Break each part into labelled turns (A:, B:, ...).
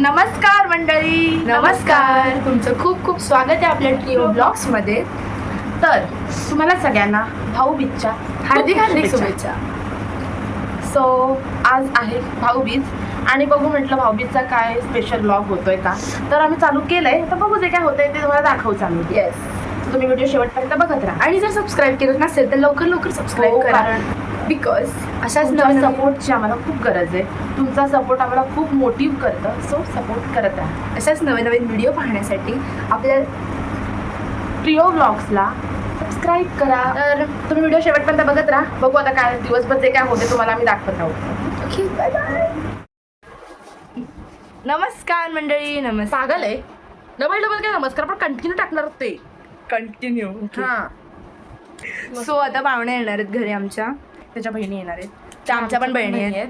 A: नमस्कार मंडळी.
B: नमस्कार. तुमचं खूप खूप स्वागत आहे आपल्या ट्रिओ ब्लॉग्समध्ये.
A: तर तुम्हाला सगळ्यांना भाऊबीजच्या हार्दिक हार्दिक शुभेच्छा. सो आज आहे भाऊबीज आणि बघू म्हटलं भाऊबीजचा काय स्पेशल ब्लॉग होतोय का? तर आम्ही चालू केलंय. तर बघू जे काय होतंय ते तुम्हाला दाखवू आम्ही
B: येस
A: तुम्ही व्हिडिओ शेवटपर्यंत बघत राहा.
B: आणि जर सबस्क्राईब केलं नसेल तर लवकर लवकर सबस्क्राईब
A: हो,
B: करा.
A: कारण
B: बिकॉज अशाच नवीन
A: सपोर्टची आम्हाला खूप गरज आहे. तुमचा सपोर्ट आम्हाला खूप मोटिव्ह करतं. सो सपोर्ट करत राहा.
B: अशाच नवीन नवीन व्हिडिओ पाहण्यासाठी आपल्या
A: प्रिओ ब्लॉग्सला सबस्क्राईब करा. तर तुम्ही व्हिडिओ शेवटपर्यंत बघत राहा. बघू आता काय दिवसभर जे काय होते तुम्हाला आम्ही दाखवत आहोत
B: ओके बाय बाय नमस्कार मंडळी नमस्कार.
A: पागल आहे. डबल डबल काय नमस्कार पण कंटिन्यू टाकणार ते.
B: कंटिन्यू
A: हां.
B: सो आता पाहुणे येणार आहेत घरी आमच्या.
A: त्याच्या बहिणी येणार आहेत.
B: त्या आमच्या पण बहिणी आहेत.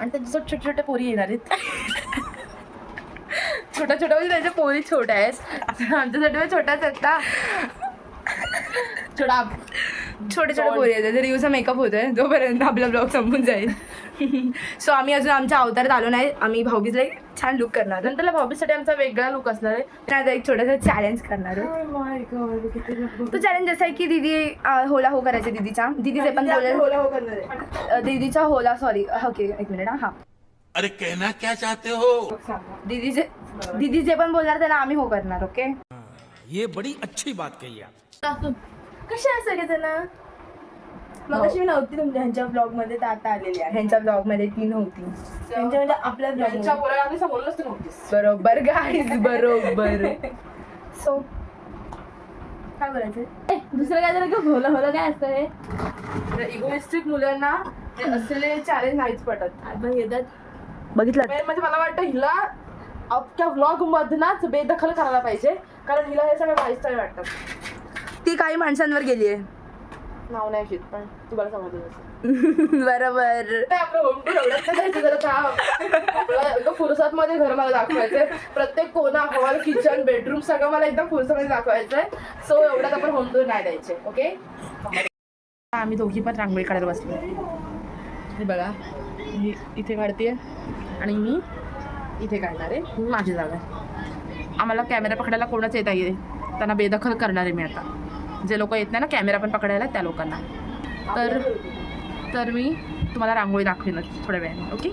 A: आणि त्यांच्यासोबत छोट्या छोट्या पोरी येणार आहेत. छोट्या छोट्या म्हणजे त्यांच्या पोरी छोट्या आहेत. आमच्यासाठी पण छोट्याच आहेत ना. छोटा.
B: छोटे छोटे पोरी आहेत जर दिवसा मेकअप होतोय तोपर्यंत आपला ब्लॉग संपून जाईल. सो आम्ही अजून आमच्या अवतारात आलो नाही. आम्ही भाऊबीजला एक छान लुक करणार.
A: नंतर भाऊबीसाठी आमचा वेगळा लुक असणार आहे.
B: तर आता एक छोटासा चॅलेंज करणार आहोत तो चॅलेंज असा आहे की दीदी अं, होला हो करायचे दीदीचा. दीदी जे पण बोलेल अं, दीदीचा होला सॉरी ओके एक मिनिट हा.
C: अरे कहना क्या चाहते हो?
B: दीदी जे दीदी जे पण बोलणार त्याला आम्ही हो करणार ओके
C: ये बड़ी अच्छी बात कही आप।
B: कसे आहे सगळेजण? मग कशी मी नव्हती तुमच्या ह्यांच्या ब्लॉगमध्ये तर आता आलेली आहे. ह्यांच्या ब्लॉगमध्ये ती नव्हती. ह्यांच्या म्हणजे आपल्या
A: त्यांच्या
B: ब्लॉग
A: पोराला आम्ही समोर नसते नव्हतीस
B: बरोबर गाईज बरोबर. सो काय बोलायचं? दुसरं काय जरा होला होला काय असतं हे?
A: इगोइस्टिक मुलांना ते असलेले चॅलेंज नाहीच पटत.
B: आपण बघितलं?
A: म्हणजे मला वाटतं हिला अख्ख्या व्लॉग मधनाच बेदखल करायला पाहिजे. कारण हिला हे सगळं नाही वाटतं.
B: ती काही माणसांवर गेली आहे
A: नाव नाही शित पण तुम्हाला समजलं नसेल.
B: बरोबर.
A: ते आपलं होम टूर एवढंच नाही जरा. आपलं घर मला दाखवायचंय. प्रत्येक कोना हॉल किचन बेडरूम सगळं मला एकदम फुरसत मध्ये दाखवायचंय. सो एवढ्यात आपण होम टूर नाही द्यायचे ओके आम्ही दोघी पण रांगोळी काढायला बसलो. हे बघा मी इथे काढते आणि मी इथे काढणार आहे. ही माझी जागा आहे. आम्हाला कॅमेरा पकडायला कोणच येत आहे त्यांना बेदखल करणार आहे मी आता. जे लोक येत नाही ना कॅमेरा पण पकडायला त्या लोकांना. तर तर मी तुम्हाला रांगोळी दाखवेनच थोड्या वेळाने ओके?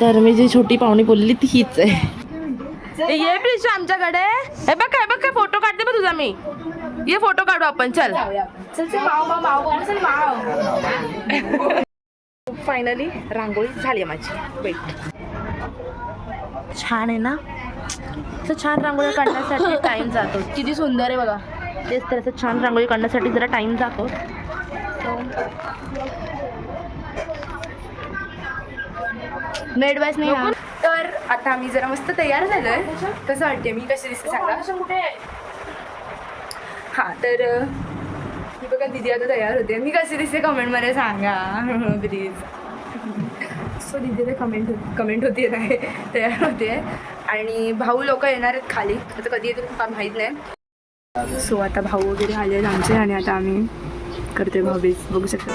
A: तर मी जी छोटी पाहुणी बोलली ती हीच आहे ये प्लीज आमच्याकडे. हे बघ काय बघ काय फोटो काढते बघ तुझा मी. ये फोटो काढू आपण चल. फायनली रांगोळी झाली माझी. वेट छान आहे ना? असं छान रांगोळी काढण्यासाठी टाइम जातो. किती सुंदर आहे बघा. तेच तर असं छान रांगोळी काढण्यासाठी जरा टाइम जातो.
B: मेड वाईस नाही हा. तर आता आम्ही जरा मस्त तयार झालोय. कसं वाटते मी कशी दिसते सांगा?
A: कुठे
B: हा तर ही बघा दिदी आता तयार होते. मी कशी दिसते कमेंटमध्ये सांगा. प्लीज सो दिदीला कमेंट कमेंट होती नाही. तयार होते. आणि भाऊ लोक येणार आहेत खाली. आता कधी येतील माहीत नाही. सो आता भाऊ वगैरे आले आहेत आमचे आणि आता आम्ही करते भाऊ बघू शकतो.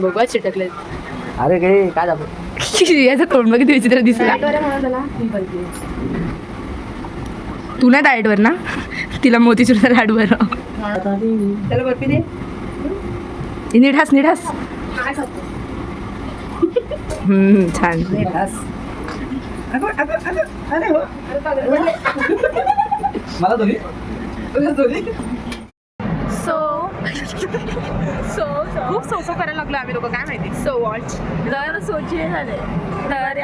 B: बघा चिटकले.
D: अरे काय काय झालं?
B: याचं तोंड बघ किती विचित्र दिसला. तू नाही डाएटवर ना? तिला मोतीचूरचा लाडू बरं त्याला बर्फी दे. नीट हास नीट हास. हम्म, छान.
D: मला दोन्ही
B: सो सो खूप सो सो करायला लागलो आम्ही लोक काय माहिती? सो वॉच तर सोची झाले. तर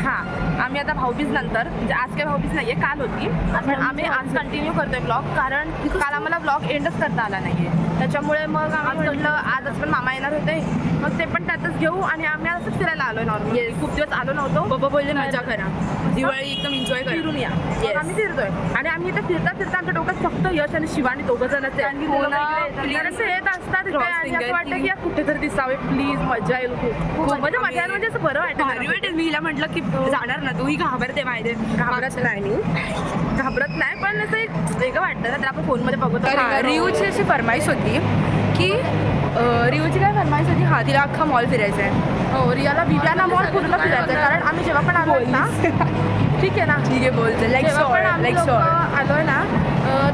B: हां आम्ही आता भाऊबीज नंतर म्हणजे आज काही भाऊबीज नाही आहे काल होती. पण आम्ही आज कंटिन्यू करतोय ब्लॉग कारण काल आम्हाला ब्लॉग एंडच करता आला नाही आहे त्याच्यामुळे मग आम्ही म्हटलं आजच पण मामा येणार होते. मग ते पण त्यातच घेऊ आणि आम्ही असंच फिरायला आलो नॉर्मली खूप दिवस आलो नव्हतो. बाबा बोलले मजा करा. दिवाळी एकदम एन्जॉय करा. फिरून या. आम्ही फिरतोय. आणि आम्ही इथे फिरता फिरता आमच्या डोक्यात फक्त यश आणि शिवानी दोघं जणच तर असे येत असतात असं वाटतं की या कुठेतरी दिसावे. प्लीज मजा येईल खूप. म्हणजे मजा म्हणजे असं बरं वाटतं वाटेल. मी हिला म्हटलं की जाणार ना तूही घाबरते माहिती घाबरत नाही घाबरत नाही पण असं एक वेगळं वाटतं ना तर आपण फोनमध्ये बघतो. रियूची अशी फरमाईश होती. की अं, रियूची काय फरमाईश होती? हा तिला अख्खा मॉल फिरायचा आहे हो रियाला विव्याना मॉल पूर्ण फिरायचं आहे कारण आम्ही जेव्हा पण आलो ना ठीक आहे ना? ठीक आहे बोलते. लाईक लाईक आलोय ना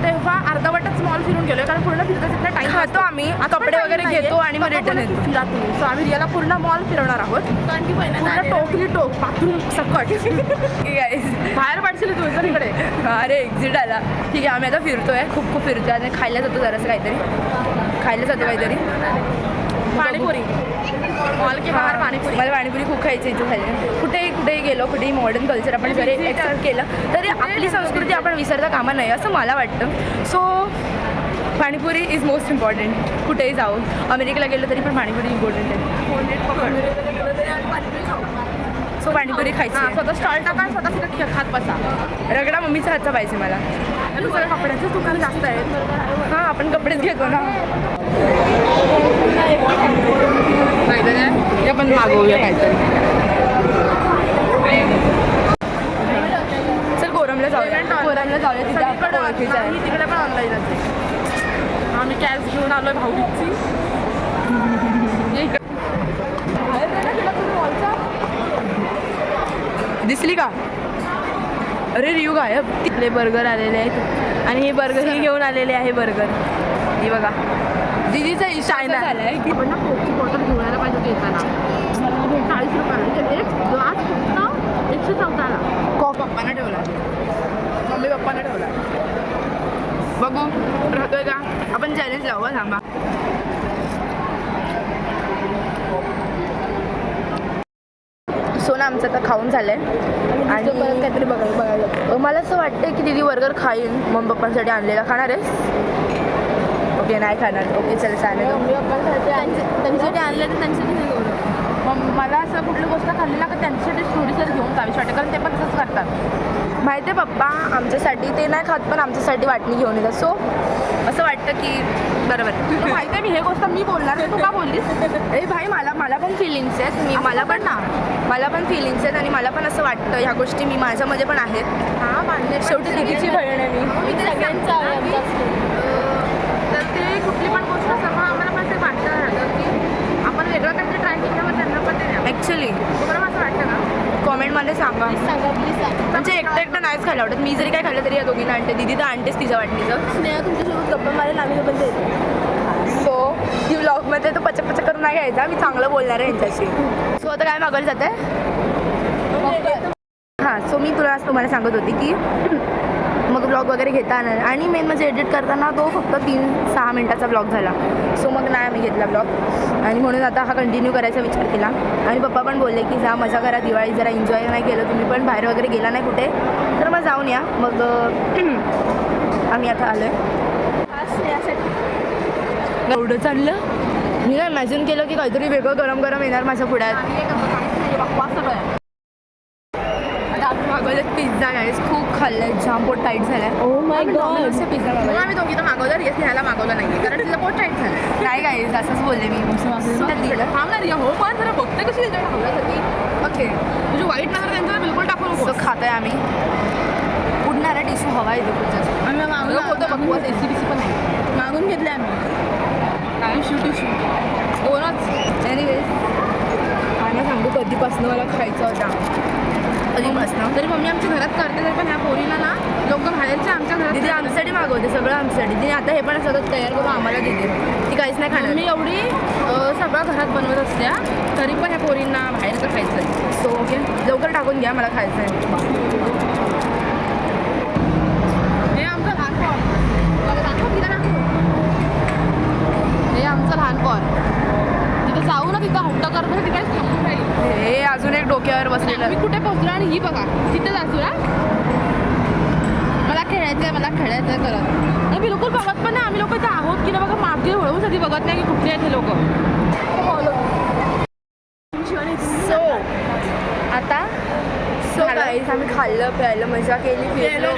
B: तेव्हा अर्धवटच मॉल फिरून गेलोय कारण पूर्ण फिरता फिरता टाइम खातो आम्ही कपडे वगैरे घेतो आणि मग रिटर्न येतो. फिरा तुम्ही सो आम्ही रियाला पूर्ण मॉल फिरवणार आहोत. पूर्ण टोकली टोक बाथरूम सकट. बाहेर पडशील तू इकडे इकडे अरे एक्झिट आला. ठीक आहे आम्ही आता फिरतोय. खूप खूप फिरतोय. आणि खायला जातो जरासं काहीतरी. खायला जातो काहीतरी. पाणीपुरी. मॉल के बाहेर पाणीपुरी. मला पाणीपुरी खूप खायची इथे खायला कुठेही कुठेही गेलो कुठेही मॉडर्न कल्चर आपण जरी एक्सेप्ट केलं तरी आपली संस्कृती आपण विसरता कामा नाही असं मला वाटतं. So panipuri is most important कुठेही जाऊ अमेरिकेला गेलो तरी पण पाणीपुरी इम्पॉर्टंट आहे. सो पाणीपुरी खायची.
A: स्वतः स्टॉल टाका स्वतः खात बसा.
B: रगडा मम्मीचा हातचा पाहिजे मला.
A: कपड्याचं दुकान जास्त आहे.
B: हां आपण कपडेच घेतो ना.
A: काहीतरी आपण मागवूया काहीतरी.
B: चल कोरमला जाऊया. कोरमला जाऊया तिथे आपण ओळखीचं आहे
A: नाही, तिकडे पण ऑनलाईन असते आम्ही कॅश घेऊन भाऊबीजची. नाही गेला तुम्ही मॉलच्या?
B: दिसली का? अरे रियू गायब. तिथले बर्गर आलेले आहेत. आणि हे बर्गर ही घेऊन आलेले आहे बर्गर ही बघा. दिदीचा चायना झालाय की
A: आपण ना कोकची बॉटल घेऊन पाहिजे होती येताना. चाळीस रुपयाला. एक ग्लास फक्त एकशे चौदाला.
B: कॉक पप्पाने ठेवला. मम्मी पप्पाने ठेवला. बघू राहतोय का? आपण चॅलेंज लावू थांबा. सो ना आमचं आता खाऊन झालंय. आणि काहीतरी बघायला बघायला. मला असं वाटतं की दीदी बर्गर खाईन. मम्मी पप्पांसाठी आणलेला खाणार आहेस ओके नाही खाणार. ओके चल चालेल
A: त्यांच्यासाठी आणले तर त्यांच्यासाठी नाही घेऊन मग मला असं कुठली गोष्ट खाल्ली ना का त्यांच्यासाठी स्टोरीसर घेऊन जावीशी वाटते. कारण ते पण तसंच करतात.
B: माहिती आहे पप्पा आमच्यासाठी ते नाही खात पण आमच्यासाठी वाटणी घेऊन येतात. सो असं वाटतं की बरोबर.
A: माहिती आहे मी हे गोष्ट मी बोलणार आहे तू का बोललीस?
B: ए भाई मला मला पण फिलिंग्स आहेत. मी मला पण ना. मला पण फिलिंग्स आहेत आणि मला पण असं वाटतं ह्या गोष्टी मी माझ्यामध्ये पण आहेत.
A: हा मान्य
B: शेवटी दिदीची बहीण आहे मी
A: तर ते कुठली पण गोष्ट सर्व आम्हाला पण ते वाटतं राहतं की आपण वेगळं काहीतरी ट्राय केल्यावर त्यांना पण ते द्यावं.
B: ॲक्च्युली
A: तुम्हाला असं वाटतं ना
B: कॉमेंटमध्ये सांगा म्हणजे एकटं एकटं नाहीच खायला आवडत. मी जरी काय खाल्लं तरी या दोघींना आणते. दिदी तर आणतेच तिच्या वाटणीचं
A: स्नेहा तुमच्यासोबत गप्पा मारेल आम्ही पण ते
B: सो ती व्लॉगमध्ये तो पचक पचक करून नाही घ्यायचा. मी चांगलं बोलणार आहे यांच्याशी. सो आता काय मागवलं जाते हां सो मी तुला तुम्हाला सांगत होती की मग ब्लॉग वगैरे घेता येणार आणि मेन म्हणजे एडिट करताना तो फक्त तीन सहा मिनटाचा ब्लॉग झाला. सो मग नाही आम्ही घेतला ब्लॉग आणि म्हणून आता हा कंटिन्यू करायचा विचार केला. आणि पप्पा पण बोलले की जा मजा करा दिवाळी जरा एन्जॉय नाही केलं तुम्ही पण बाहेर वगैरे गेला नाही कुठे? तर मग जाऊन या. मग आम्ही आता आलो आहे एवढं चाललं? मी ना इमॅजिन केलं की काहीतरी वेगळं गरम गरम येणार माझ्या पुढ्यात
A: आणि एक असं काहीच नाही, बकवास सगळं आहे.
B: आम्ही मागवले पिझ्झा गाईस खूप खाल्लंय जाम पोट टाईट झालाय.
A: Oh
B: पिझ्झा
A: म्हणून
B: मागवला
A: आम्ही दोघी तर मागवलं रियस ह्याला मागवलं नाही कारण तिला पोट टाईट झालं
B: नाही गाईस असंच बोलले मी. तर दिलं.
A: थांब ना रिया हो पण जरा बघते कशी
B: ओके
A: तुझी वाईट नजर त्यांच्यावर बिलकुल टाकू नको
B: सो खातोय आम्ही. उडणारा टिश्यू हवा आहे खूप जास्त.
A: आम्ही मागवलं. होतं बघू एसी सी पण नाही. मागून घेतले आम्ही. काय? शूट दोनच.
B: एनिवेज आणि सांगू कधीपासून मला खायचं होता. कधीपासून?
A: तरी मम्मी आमच्या घरात करते तरी पण ह्या पोरीला ना लोक बाहेरच्या आमच्या घरात
B: दीदी आमच्यासाठी मागवते सगळं आमच्यासाठी. तिने आता हे पण सगळं तयार करून आम्हाला देते ती काहीच नाही खाणार.
A: मी एवढी सगळं घरात बनवत असते हा. तरी पण ह्या पोरींना बाहेरचं खायचं आहे
B: सो ओके. लवकर टाकून घ्या मला खायचं आहे
A: हे आमचं लहान दाखव तिला दाखव. हे आमचं लहान पॉर. तिथे जाऊ ना तिथं हट्ट करतो तिथे थांबून राहील.
B: हे अजून एक डोक्यावर बसलेलं.
A: मी कुठे पोहोचलो आणि ही बघा तिथे जातो ना मला खेळायचंय मला खेळायचंय करत नाही बिलकुल बघत पण नाही आम्ही लोक इथे आहोत की ना बघा मागे वळवून साठी बघत नाही की कुठले आहेत हे लोक.
B: सो आता सो आम्ही खाल्लं प्यायलं मजा केली फिरलो.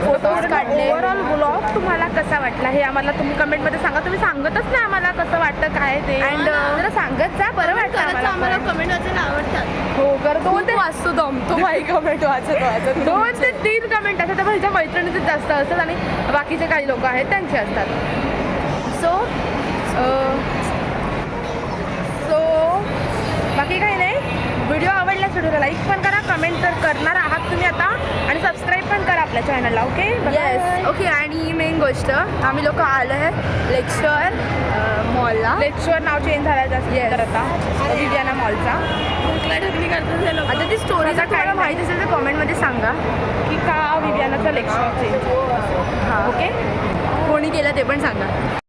B: फोटोज काढले.
A: ओव्हरऑल ब्लॉग तुम्हाला कसा वाटला? हे आम्हाला तुम्ही कमेंटमध्ये सांगा. तुम्ही सांगतच नाही आम्हाला कसं वाटतं काय ते. अँड जरा सांगत जा बरं वाटतं आम्हाला.
B: कमेंट वाचायला आवडतात.
A: हो कर दोन ते
B: वाचतो दमतो बाई कमेंट वाचत वाचत.
A: दोन ते तीन कमेंट असतात. त्यामुळे हिच्या मैत्रिणीचे जास्त असतात आणि बाकीचे काही लोक आहेत त्यांचे असतात. सो सो बाकी काही नाही. व्हिडिओ आवडल्यास व्हिडिओला लाईक पण करा कमेंट तर करणार आहात तुम्ही आता. आणि सबस्क्राईब आपल्या चॅनलला ओके
B: येस ओके आणि मेन गोष्ट आम्ही लोक आलो आहे लेक्चर मॉलला
A: लेक्चर नाव चेंज झालं. तर आता. विवियाना मॉलचा
B: आता ती स्टोरी जर तुम्हाला माहिती असेल तर कॉमेंटमध्ये सांगा.
A: की का विवियानाचं लेक्चर चेंज
B: हां.
A: ओके
B: कोणी केलं ते पण सांगा.